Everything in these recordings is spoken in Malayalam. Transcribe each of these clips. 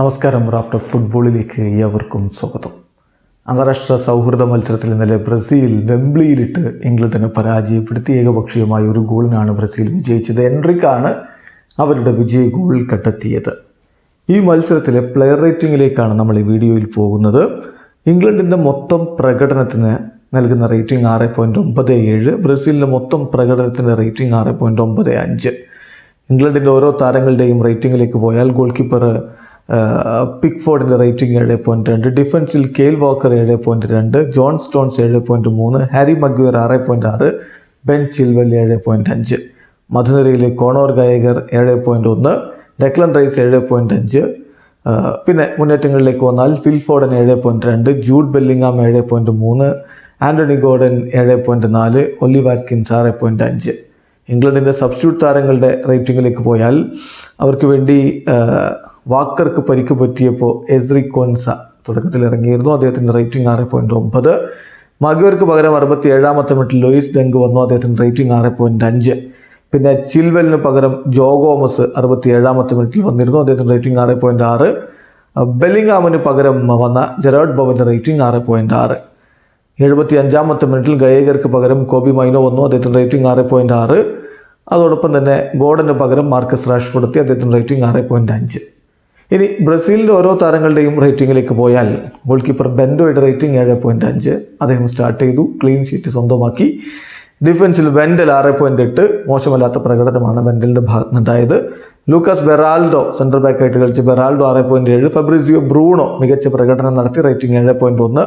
നമസ്കാരം. റാഫ്റ്റർ ഫുട്ബോളിലേക്ക് ഏവർക്കും സ്വാഗതം. അന്താരാഷ്ട്ര സൗഹൃദ മത്സരത്തിൽ ഇന്നലെ ബ്രസീൽ വെംബ്ലിയിലിട്ട് ഇംഗ്ലണ്ടിനെ പരാജയപ്പെടുത്തി. ഏകപക്ഷീയമായ ഒരു ഗോളിനാണ് ബ്രസീൽ വിജയിച്ചത്. എൻട്രിക്കാണ് അവരുടെ വിജയ ഗോൾ കണ്ടെത്തിയത്. ഈ മത്സരത്തിലെ പ്ലെയർ റേറ്റിംഗിലേക്കാണ് നമ്മൾ ഈ വീഡിയോയിൽ പോകുന്നത്. ഇംഗ്ലണ്ടിന്റെ മൊത്തം പ്രകടനത്തിന് നൽകുന്ന റേറ്റിംഗ് ആറ് പോയിന്റ് ഒമ്പത് ഏഴ് ബ്രസീലിന്റെ മൊത്തം പ്രകടനത്തിന്റെ റേറ്റിംഗ് ആറ് പോയിന്റ് ഒമ്പത് അഞ്ച്. ഇംഗ്ലണ്ടിന്റെ ഓരോ താരങ്ങളുടെയും റേറ്റിംഗിലേക്ക് പോയാൽ ഗോൾ കീപ്പർ പിക്ഫോർഡിന്റെ റേറ്റിംഗ് ഏഴ് പോയിന്റ് രണ്ട് ഡിഫൻസിൽ കെയിൽ വാക്കർ ഏഴ് പോയിന്റ് രണ്ട് ജോൺ സ്റ്റോൺസ് ഏഴ് പോയിന്റ് മൂന്ന് ഹാരി മഗ്വർ ആറ് പോയിന്റ് ആറ് ബെൻ ചിൽവൽ ഏഴ് പോയിന്റ് അഞ്ച്. മധുനിരയിലെ കോണോർ ഗായകർ ഏഴ് പോയിന്റ് ഒന്ന് ഡെക്ലൻ റൈസ് ഏഴ് പോയിന്റ് അഞ്ച്. പിന്നെ മുന്നേറ്റങ്ങളിലേക്ക് വന്നാൽ ഫിൽഫോർഡൻ ഏഴ് പോയിന്റ് രണ്ട് ജൂഡ് ബെല്ലിങ്ങാം ഏഴ് പോയിന്റ് മൂന്ന് ആന്റണി ഗോർഡൻ ഏഴ് പോയിന്റ് നാല് ഒലി വാറ്റ്കിൻസ് ആറ് പോയിന്റ് അഞ്ച്. ഇംഗ്ലണ്ടിന്റെ സബ്സ്റ്റിറ്റ്യൂട്ട് താരങ്ങളുടെ റേറ്റിങ്ങിലേക്ക് പോയാൽ അവർക്ക് വേണ്ടി വാക്കർക്ക് പരിക്ക് പറ്റിയപ്പോൾ എസ്രി കോൻസ തുടക്കത്തിൽ ഇറങ്ങിയിരുന്നു. അദ്ദേഹത്തിന്റെ റേറ്റിംഗ് ആറ് പോയിന്റ് ഒമ്പത്. മഗ്വർക്ക് പകരം അറുപത്തി ഏഴാമത്തെ മിനിറ്റിൽ ലോയിസ് ഡെങ്ക് വന്നു. അദ്ദേഹത്തിന്റെ റേറ്റിംഗ് ആറ് പോയിന്റ് അഞ്ച്. പിന്നെ ചിൽവെലിന് പകരം ജോ ഗോമസ് അറുപത്തി ഏഴാമത്തെ മിനിറ്റിൽ വന്നിരുന്നു. അദ്ദേഹത്തിന്റെ റേറ്റിംഗ് ആറ് പോയിന്റ് ആറ്. ബെല്ലിംഗാമിന് പകരം വന്ന ജെറാഡ് ബവന്റെ റേറ്റിംഗ് ആറ് പോയിന്റ് ആറ്. എഴുപത്തി അഞ്ചാമത്തെ മിനിറ്റിൽ ഗയേകർക്ക് പകരം കോബി മൈനോ വന്നു. അദ്ദേഹത്തിന്റെ റേറ്റിംഗ് ആറ് പോയിന്റ് ആറ്. അതോടൊപ്പം തന്നെ ഗോഡന് പകരം മാർക്കസ് റാഷ്ഫോർഡ് എത്തി. അദ്ദേഹത്തിന്റെ റേറ്റിംഗ് ആറ് പോയിന്റ് അഞ്ച്. ഇനി ബ്രസീലിന്റെ ഓരോ താരങ്ങളുടെയും റേറ്റിംഗിലേക്ക് പോയാൽ ഗോൾ കീപ്പർ ബെൻഡോയുടെ റേറ്റിംഗ് ഏഴ് പോയിന്റ് അഞ്ച്. അദ്ദേഹം സ്റ്റാർട്ട് ചെയ്തു ക്ലീൻ ഷീറ്റ് സ്വന്തമാക്കി. ഡിഫൻസിൽ വെൻഡൽ ആറ് പോയിന്റ് എട്ട്. മോശമല്ലാത്ത പ്രകടനമാണ് വെൻഡലിന്റെ ഭാഗത്ത് ഉണ്ടായത് ലൂക്കാസ് ബെറാൾഡോ സെൻട്രൽ ബാക്കായിട്ട് കളിച്ച് ബെറാൾഡോ ആറ് പോയിന്റ് ഏഴ്. ഫെബ്രിസിയോ ബ്രൂണോ മികച്ച പ്രകടനം നടത്തി റേറ്റിംഗ് ഏഴ് പോയിന്റ് ഒന്ന്.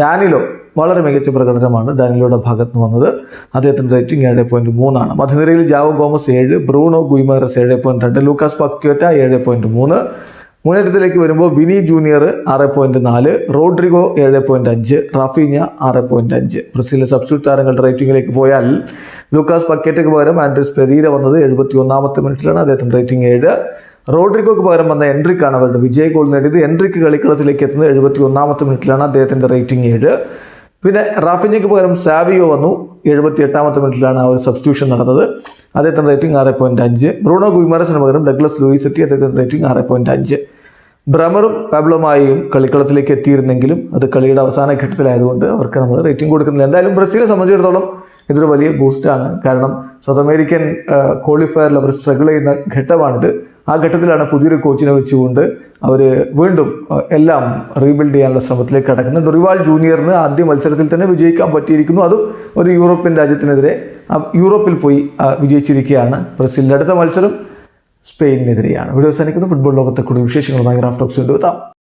ഡാനിലോ വളരെ മികച്ച പ്രകടനമാണ് ഡാനിലോയുടെ ഭാഗത്ത് നിന്ന് വന്നത്. അദ്ദേഹത്തിന്റെ റേറ്റിംഗ് ഏഴ് പോയിന്റ് മൂന്നാണ് മധ്യനിരയിൽ ജാവോ ഗോമസ് ഏഴ് ബ്രൂണോ ഗുയ്മറസ് ഏഴ് പോയിന്റ് രണ്ട് ലൂക്കാസ് പക്യോറ്റ ഏഴ് പോയിന്റ് മൂന്ന്. മുന്നേറ്റത്തിലേക്ക് വരുമ്പോൾ വിനി ജൂനിയർ ആറ് പോയിന്റ് നാല് റോഡ്രിഗോ ഏഴ് പോയിന്റ് അഞ്ച് റാഫീഞ്ഞ ആറ് പോയിന്റ് അഞ്ച്. ബ്രസീലിലെ സബ്സ്റ്റിറ്റ്യൂട്ട് താരങ്ങളുടെ റേറ്റിംഗിലേക്ക് പോയാൽ ലൂക്കാസ് പക്കേറ്റയ്ക്ക് പകരം ആൻഡ്രൂസ് പെരീര വന്നത് എഴുപത്തി ഒന്നാമത്തെ മിനിറ്റിലാണ് അദ്ദേഹത്തിന്റെ റേറ്റിംഗ് ഏഴ്. റോഡ്രിഗോക്ക് പകരം വന്ന എൻട്രിക്കാണ് അവരുടെ വിജയ ഗോൾ നേടിയത്. എൻട്രിക്ക് കളിക്കളത്തിലേക്ക് എത്തുന്നത് എഴുപത്തി ഒന്നാമത്തെ മിനിറ്റിലാണ് അദ്ദേഹത്തിന്റെ റേറ്റിംഗ് ഏഴ്. പിന്നെ റാഫിഞ്ഞയ്ക്ക് പകരം സാവിയോ വന്നു. എഴുപത്തി എട്ടാമത്തെ മിനിറ്റിലാണ് ആ ഒരു സബ്സ്റ്റിറ്റ്യൂഷൻ നടന്നത്. അദ്ദേഹത്തിന്റെ റേറ്റിംഗ് ആറ് പോയിന്റ് അഞ്ച്. ബ്രൂണോ ഗുയിമറസിന് പകരം ഡഗ്ലസ് ലൂയിസ് എത്തി അദ്ദേഹത്തിന്റെ റേറ്റിംഗ് ആറ് പോയിന്റ് അഞ്ച്. ബ്രമറും പാബ്ലോമായും കളിക്കളത്തിലേക്ക് എത്തിയിരുന്നെങ്കിലും അത് കളിയുടെ അവസാന ഘട്ടത്തിലായതുകൊണ്ട് അവർക്ക് നമ്മൾ റേറ്റിംഗ് കൊടുക്കുന്നില്ല. എന്തായാലും ബ്രസീലിനെ സംബന്ധിച്ചിടത്തോളം ഇതൊരു വലിയ ബൂസ്റ്റാണ് കാരണം സൗത്ത് അമേരിക്കൻ ക്വാളിഫയറിൽ അവർ സ്ട്രഗിൾ ചെയ്യുന്ന ഘട്ടമാണിത്. ആ ഘട്ടത്തിലാണ് പുതിയൊരു കോച്ചിനെ വെച്ചുകൊണ്ട് അവർ വീണ്ടും എല്ലാം റീബിൽഡ് ചെയ്യാനുള്ള ശ്രമത്തിലേക്ക് കടക്കുന്നത്. ഡൊറിവാൾ ജൂനിയറിന് ആദ്യ മത്സരത്തിൽ തന്നെ വിജയിക്കാൻ പറ്റിയിരിക്കുന്നു. അതും ഒരു യൂറോപ്യൻ രാജ്യത്തിനെതിരെ യൂറോപ്പിൽ പോയി വിജയിച്ചിരിക്കുകയാണ് ബ്രസീലിന്റെ അടുത്ത മത്സരം. സ്പെയിനിനെതിരെയാണ്. വീഡിയോ അവസാനിക്കുന്നു. ഫുട്ബോൾ ലോകത്തെ കൂടുതൽ വിശേഷങ്ങളുമായി റാഫ്റ്റോക്സ് കൊണ്ടുവെത്താം